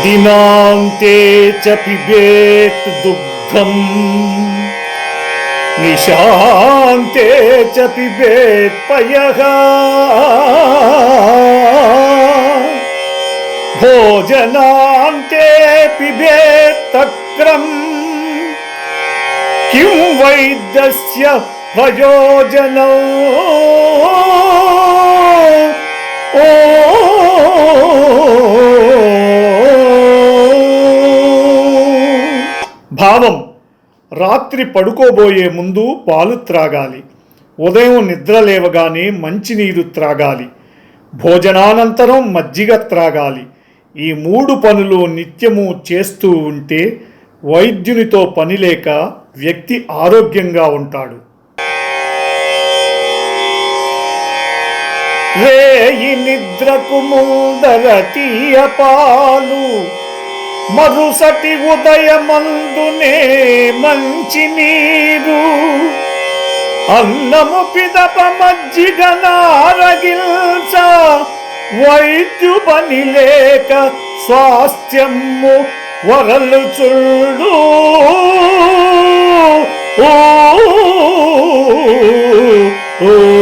दिनान्ते च पिबेत् दुग्धम्। निशान्ते च पिबेत् पयः। भोजनान्ते पिबेत् तक्रम् किं वैद्यस्य భావం రాత్రి పడుకోబోయే ముందు పాలు త్రాగాలి. ఉదయం నిద్ర లేవగానే మంచినీరు త్రాగాలి. భోజనానంతరం మజ్జిగ త్రాగాలి. ఈ మూడు పనులు నిత్యము చేస్తూ ఉంటే వైద్యునితో పని లేక వ్యక్తి ఆరోగ్యంగా ఉంటాడు. రేయి నిద్రకు ముందర తీయ పాలు మరుసటి ఉదయమందునే మంచి నీరు. అన్నము పిదప మజ్జిగ నారగిల్చ వైద్యు పని లేక స్వాస్థ్యము వరలు చుళ్ళు ఓ